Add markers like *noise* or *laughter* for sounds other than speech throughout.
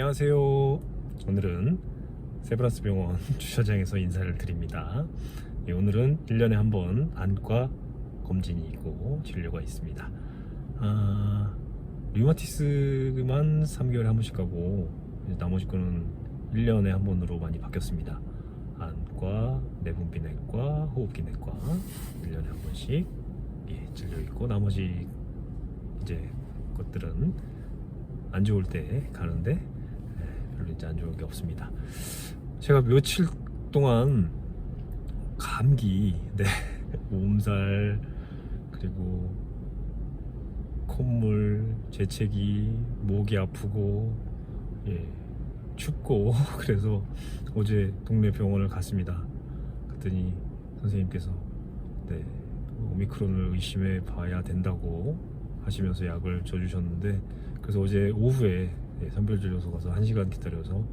안녕하세요. 오늘은 세브란스 병원 *laughs* 주차장에서 인사를 드립니다. 예, 오늘은 1년에 한 번 안과 검진이 있고 진료가 있습니다. 아, 류마티스만 3개월에 한 번씩 가고 나머지 거는 1년에 한 번으로 많이 바뀌었습니다. 안과, 내분비내과, 호흡기내과 1년에 한 번씩 예, 진료 있고 나머지 이제 것들은 안 좋을 때 가는데 이제 안 좋은 게 없습니다. 제가 며칠 동안 감기, 네, *laughs* 몸살 그리고 콧물, 재채기, 목이 아프고 예, 춥고 *laughs* 그래서 어제 동네 병원을 갔습니다. 그랬더니 선생님께서 네, 오미크론을 의심해 봐야 된다고 하시면서 약을 줘주셨는데 그래서 어제 오후에 예, 선별진료소 가서 1시간 기다려서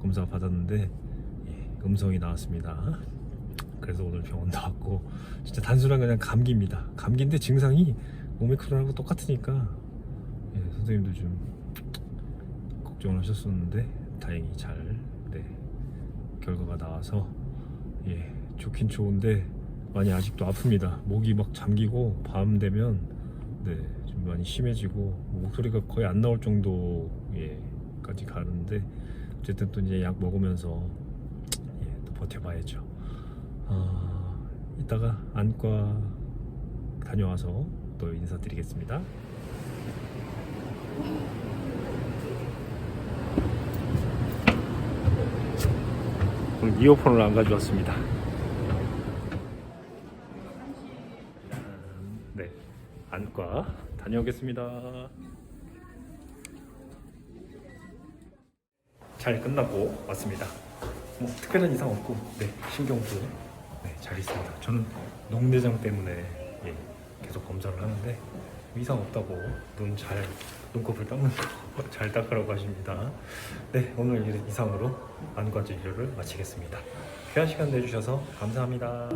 검사 받았는데 예, 음성이 나왔습니다. 그래서 오늘 병원 나왔고 진짜 단순한 그냥 감기입니다. 감기인데 증상이 오미크론하고 똑같으니까 예, 선생님도 좀 걱정을 하셨었는데 다행히 잘 네, 결과가 나와서 예, 좋긴 좋은데 많이 아직도 아픕니다. 목이 막 잠기고 밤 되면 네, 좀 많이 심해지고 목소리가 거의 안 나올 정도 까지 가는데 어쨌든 또 이제 약 먹으면서 예, 또 버텨봐야죠. 아, 이따가 안과 다녀와서 또 인사드리겠습니다. 오늘 이어폰을 안 가져왔습니다. 네, 안과 다녀오겠습니다. 잘 끝나고 왔습니다. 뭐 특별한 이상 없고, 네, 신경도 네, 잘 있습니다. 저는 농내장 때문에 예, 계속 검사를 하는데 이상 없다고 눈 잘 눈곱을 닦는 거 *laughs* 잘 닦으라고 하십니다. 네, 오늘 이- 이상으로 안과 진료를 마치겠습니다. 귀한 시간 내주셔서 감사합니다.